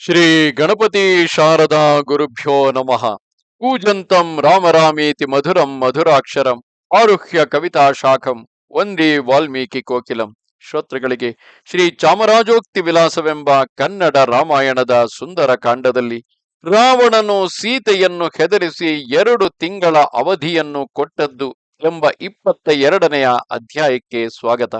ಶ್ರೀ ಗಣಪತಿ ಶಾರದಾ ಗುರುಭ್ಯೋ ನಮಃ. ಕೂಜಂತಂ ರಾಮರಾಮೇತಿ ಮಧುರಂ ಮಧುರಾಕ್ಷರಂ ಆರುಹ್ಯ ಕವಿತಾ ಶಾಖಂ ಒಂದೇ ವಾಲ್ಮೀಕಿ ಕೋಕಿಲಂ. ಶ್ರೋತೃಗಳಿಗೆ ಶ್ರೀ ಚಾಮರಾಜೋಕ್ತಿ ವಿಲಾಸವೆಂಬ ಕನ್ನಡ ರಾಮಾಯಣದ ಸುಂದರ ಕಾಂಡದಲ್ಲಿ ರಾವಣನು ಸೀತೆಯನ್ನು ಹೆದರಿಸಿ ಎರಡು ತಿಂಗಳ ಅವಧಿಯನ್ನು ಕೊಟ್ಟದ್ದು ಎಂಬ ಇಪ್ಪತ್ತ ಎರಡನೆಯ ಅಧ್ಯಾಯಕ್ಕೆ ಸ್ವಾಗತ.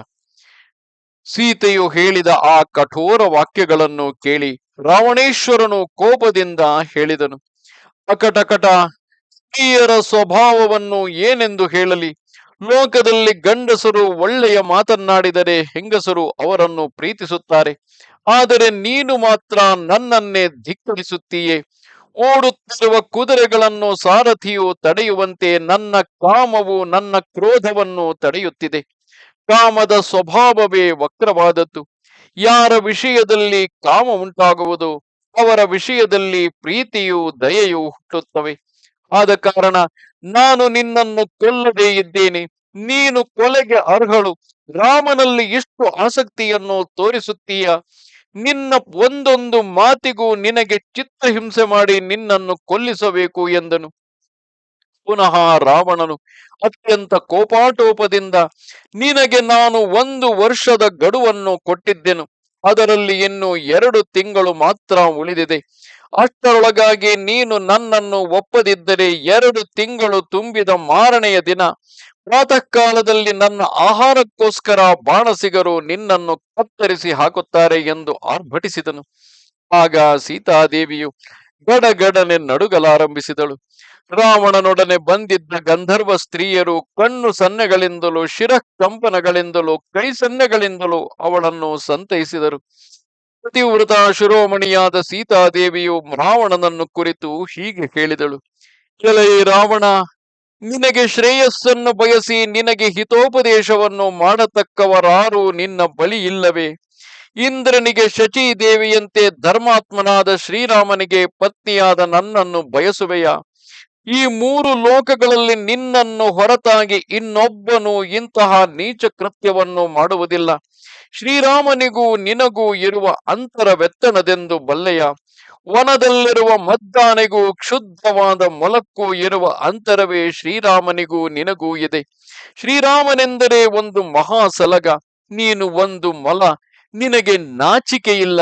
ಸೀತೆಯು ಹೇಳಿದ ಆ ಕಠೋರ ವಾಕ್ಯಗಳನ್ನು ಕೇಳಿ ರಾವಣೇಶ್ವರನು ಕೋಪದಿಂದ ಹೇಳಿದನು, ಅಕಟಕಟ, ಸ್ತ್ರೀಯರ ಸ್ವಭಾವವನ್ನು ಏನೆಂದು ಹೇಳಲಿ? ಲೋಕದಲ್ಲಿ ಗಂಡಸರು ಒಳ್ಳೆಯ ಮಾತನ್ನಾಡಿದರೆ ಹೆಂಗಸರು ಅವರನ್ನು ಪ್ರೀತಿಸುತ್ತಾರೆ. ಆದರೆ ನೀನು ಮಾತ್ರ ನನ್ನನ್ನೇ ಧಿಕ್ಕರಿಸುತ್ತೀಯೇ. ಓಡುತ್ತಿರುವ ಕುದುರೆಗಳನ್ನು ಸಾರಥಿಯು ತಡೆಯುವಂತೆ ನನ್ನ ಕಾಮವು ನನ್ನ ಕ್ರೋಧವನ್ನು ತಡೆಯುತ್ತಿದೆ. ಕಾಮದ ಸ್ವಭಾವವೇ ವಕ್ರವಾದದ್ದು. ಯಾರ ವಿಷಯದಲ್ಲಿ ಕಾಮ ಉಂಟಾಗುವುದು, ಅವರ ವಿಷಯದಲ್ಲಿ ಪ್ರೀತಿಯು ದಯೆಯು ಹುಟ್ಟುತ್ತವೆ. ಆದ ಕಾರಣ ನಾನು ನಿನ್ನನ್ನು ಕೊಲ್ಲದೇ ಇದ್ದೇನೆ. ನೀನು ಕೊಲೆಗೆ ಅರ್ಹಳು. ರಾಮನಲ್ಲಿ ಎಷ್ಟು ಆಸಕ್ತಿಯನ್ನು ತೋರಿಸುತ್ತೀಯ? ನಿನ್ನ ಒಂದೊಂದು ಮಾತಿಗೂ ನಿನಗೆ ಚಿತ್ತ ಹಿಂಸೆ ಮಾಡಿ ನಿನ್ನನ್ನು ಕೊಲ್ಲಿಸಬೇಕು ಎಂದನು. ಪುನಃ ರಾವಣನು ಅತ್ಯಂತ ಕೋಪಾಟೋಪದಿಂದ, ನಿನಗೆ ನಾನು ಒಂದು ವರ್ಷದ ಗಡುವನ್ನು ಕೊಟ್ಟಿದ್ದೆನು. ಅದರಲ್ಲಿ ಇನ್ನು ಎರಡು ತಿಂಗಳು ಮಾತ್ರ ಉಳಿದಿದೆ. ಅಷ್ಟರೊಳಗಾಗಿ ನೀನು ನನ್ನನ್ನು ಒಪ್ಪದಿದ್ದರೆ ಎರಡು ತಿಂಗಳು ತುಂಬಿದ ಮಾರನೆಯ ದಿನ. ಪ್ರಾತಃ ಕಾಲದಲ್ಲಿ ನನ್ನ ಆಹಾರಕ್ಕೋಸ್ಕರ ಬಾಣಸಿಗರು ನಿನ್ನನ್ನು ಕತ್ತರಿಸಿ ಹಾಕುತ್ತಾರೆ ಎಂದು ಆರ್ಭಟಿಸಿದನು. ಆಗ ಸೀತಾದೇವಿಯು ಗಡಗಡನೆ ನಡುಗಲಾರಂಭಿಸಿದಳು. ರಾವಣನೊಡನೆ ಬಂದಿದ್ದ ಗಂಧರ್ವ ಸ್ತ್ರೀಯರು ಕಣ್ಣು ಸನ್ನೆಗಳಿಂದಲೂ ಶಿರಕಂಪನಗಳಿಂದಲೂ ಕೈ ಸನ್ನೆಗಳಿಂದಲೂ ಅವಳನ್ನು ಸಂತೈಸಿದರು. ಪ್ರತಿವೃತ ಶಿರೋಮಣಿಯಾದ ಸೀತಾದೇವಿಯು ರಾವಣನನ್ನು ಕುರಿತು ಹೀಗೆ ಹೇಳಿದಳು. ಎಲೈ ರಾವಣ, ನಿನಗೆ ಶ್ರೇಯಸ್ಸನ್ನು ಬಯಸಿ ನಿನಗೆ ಹಿತೋಪದೇಶವನ್ನು ಮಾಡತಕ್ಕವರಾರು ನಿನ್ನ ಬಳಿ ಇಲ್ಲವೇ? ಇಂದ್ರನಿಗೆ ಶಚಿ ದೇವಿಯಂತೆ ಧರ್ಮಾತ್ಮನಾದ ಶ್ರೀರಾಮನಿಗೆ ಪತ್ನಿಯಾದ ನನ್ನನ್ನು ಬಯಸುವೆಯಾ? ಈ ಮೂರು ಲೋಕಗಳಲ್ಲಿ ನಿನ್ನನ್ನು ಹೊರತಾಗಿ ಇನ್ನೊಬ್ಬನು ಇಂತಹ ನೀಚ ಕೃತ್ಯವನ್ನು ಮಾಡುವುದಿಲ್ಲ. ಶ್ರೀರಾಮನಿಗೂ ನಿನಗೂ ಇರುವ ಅಂತರ ವೆತ್ತನದೆಂದು ಬಲ್ಲೆಯ, ವನದಲ್ಲಿರುವ ಮದ್ದಾನೆಗೂ ಕ್ಷುದ್ಧವಾದ ಮೊಲಕ್ಕೂ ಇರುವ ಅಂತರವೇ ಶ್ರೀರಾಮನಿಗೂ ನಿನಗೂ ಇದೆ. ಶ್ರೀರಾಮನೆಂದರೆ ಒಂದು ಮಹಾ ಸಲಗ ನೀನು ಒಂದು ಮೊಲ, ನಿನಗೆ ನಾಚಿಕೆ ಇಲ್ಲ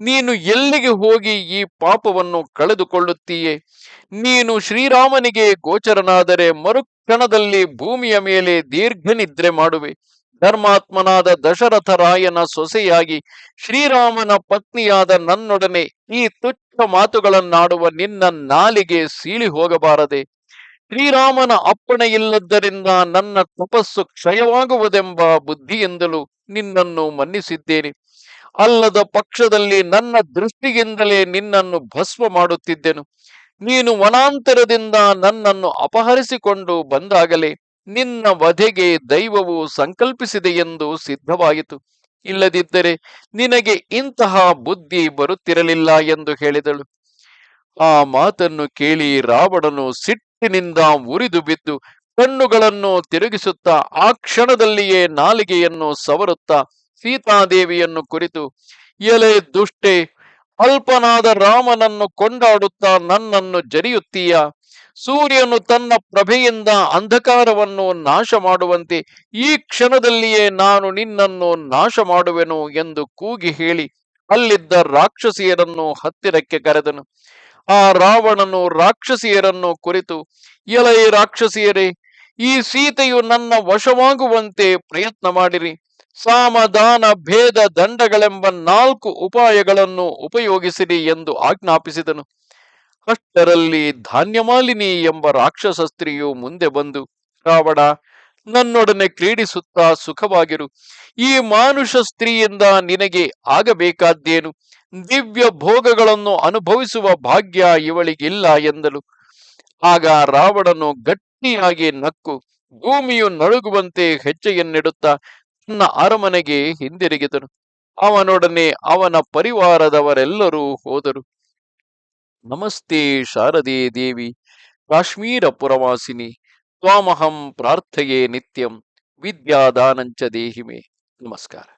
ನೀನು ಎಲ್ಲಿಗೆ ಹೋಗಿ ಈ ಪಾಪವನ್ನು ಕಳೆದುಕೊಳ್ಳುತ್ತೀಯೆ? ನೀನು ಶ್ರೀರಾಮನಿಗೆ ಗೋಚರನಾದರೆ ಮರುಕ್ಷಣದಲ್ಲಿ ಭೂಮಿಯ ಮೇಲೆ ದೀರ್ಘ ನಿದ್ರೆ ಮಾಡುವೆ. ಧರ್ಮಾತ್ಮನಾದ ದಶರಥ ರಾಯನ ಸೊಸೆಯಾಗಿ ಶ್ರೀರಾಮನ ಪತ್ನಿಯಾದ ನನ್ನೊಡನೆ ಈ ತುಚ್ಛ ಮಾತುಗಳನ್ನಾಡುವ ನಿನ್ನ ನಾಲಿಗೆ ಸೀಳಿ ಹೋಗಬಾರದೆ. ಶ್ರೀರಾಮನ ಅಪ್ಪಣೆ ಇಲ್ಲದ್ದರಿಂದ ನನ್ನ ತಪಸ್ಸು ಕ್ಷಯವಾಗುವುದೆಂಬ ಬುದ್ಧಿಯಿಂದಲೂ ನಿನ್ನನ್ನು ಮನ್ನಿಸಿದ್ದೇನೆ. ಅಲ್ಲದ ಪಕ್ಷದಲ್ಲಿ ನನ್ನ ದೃಷ್ಟಿಯಿಂದಲೇ ನಿನ್ನನ್ನು ಭಸ್ಮ ಮಾಡುತ್ತಿದ್ದೆನು. ನೀನು ವನಾಂತರದಿಂದ ನನ್ನನ್ನು ಅಪಹರಿಸಿಕೊಂಡು ಬಂದಾಗಲೇ ನಿನ್ನ ವಧೆಗೆ ದೈವವು ಸಂಕಲ್ಪಿಸಿದೆ ಎಂದು ಸಿದ್ಧವಾಯಿತು. ಇಲ್ಲದಿದ್ದರೆ ನಿನಗೆ ಇಂತಹ ಬುದ್ಧಿ ಬರುತ್ತಿರಲಿಲ್ಲ ಎಂದು ಹೇಳಿದಳು. ಆ ಮಾತನ್ನು ಕೇಳಿ ರಾವಣನು ಸಿಟ್ಟಿನಿಂದ ಉರಿದು ಬಿದ್ದು ಕಣ್ಣುಗಳನ್ನು ತಿರುಗಿಸುತ್ತಾ ಆ ಕ್ಷಣದಲ್ಲಿಯೇ ನಾಲಿಗೆಯನ್ನು ಸವರುತ್ತಾ ಸೀತಾದೇವಿಯನ್ನು ಕುರಿತು, ಎಲೆ ದುಷ್ಟೆ, ಅಲ್ಪನಾದ ರಾಮನನ್ನು ಕೊಂಡಾಡುತ್ತಾ ನನ್ನನ್ನು ಜರಿಯುತ್ತೀಯ? ಸೂರ್ಯನು ತನ್ನ ಪ್ರಭೆಯಿಂದ ಅಂಧಕಾರವನ್ನು ನಾಶ ಮಾಡುವಂತೆ ಈ ಕ್ಷಣದಲ್ಲಿಯೇ ನಾನು ನಿನ್ನನ್ನು ನಾಶ ಮಾಡುವೆನು ಎಂದು ಕೂಗಿ ಹೇಳಿ, ಅಲ್ಲಿದ್ದ ರಾಕ್ಷಸಿಯರನ್ನು ಹತ್ತಿರಕ್ಕೆ ಕರೆದನು. ಆ ರಾವಣನು ರಾಕ್ಷಸಿಯರನ್ನು ಕುರಿತು, ಎಲೈ ರಾಕ್ಷಸಿಯರೇ, ಈ ಸೀತೆಯು ನನ್ನ ವಶವಾಗುವಂತೆ ಪ್ರಯತ್ನ ಮಾಡಿರಿ. ಸಾಮದಾನ ಭೇದ, ದಂಡಗಳೆಂಬ ನಾಲ್ಕು ಉಪಾಯಗಳನ್ನು ಉಪಯೋಗಿಸಿರಿ ಎಂದು ಆಜ್ಞಾಪಿಸಿದನು. ಅಷ್ಟರಲ್ಲಿ ಧಾನ್ಯಮಾಲಿನಿ ಎಂಬ ರಾಕ್ಷಸ ಸ್ತ್ರೀಯು ಮುಂದೆ ಬಂದು, ರಾವಣ, ನನ್ನೊಡನೆ ಕ್ರೀಡಿಸುತ್ತಾ ಸುಖವಾಗಿರು. ಈ ಮಾನುಷ ಸ್ತ್ರೀಯಿಂದ ನಿನಗೆ ಆಗಬೇಕಾದ್ದೇನು? ದಿವ್ಯ ಭೋಗಗಳನ್ನು ಅನುಭವಿಸುವ ಭಾಗ್ಯ ಇವಳಿಗಿಲ್ಲ ಎಂದಳು ಆಗ ರಾವಣನು ಗಟ್ಟಿಯಾಗಿ ನಕ್ಕು, ಭೂಮಿಯು ನಡುಗುವಂತೆ ಹೆಜ್ಜೆಯನ್ನಿಡುತ್ತಾ ತನ್ನ ಅರಮನೆಗೆ ಹಿಂದಿರುಗಿದನು ಅವನೊಡನೆ ಅವನ ಪರಿವಾರದವರೆಲ್ಲರೂ ಹೋದರು. ನಮಸ್ತೆ ಶಾರದೆ ದೇವಿ, ಕಾಶ್ಮೀರ ಪುರವಾಸಿನಿ, ತ್ವಾಮಹಂ ಪ್ರಾರ್ಥೆಯೇ ನಿತ್ಯಂ, ವಿದ್ಯಾದಾನಂಚ ದೇಹಿಮೆ. ನಮಸ್ಕಾರ.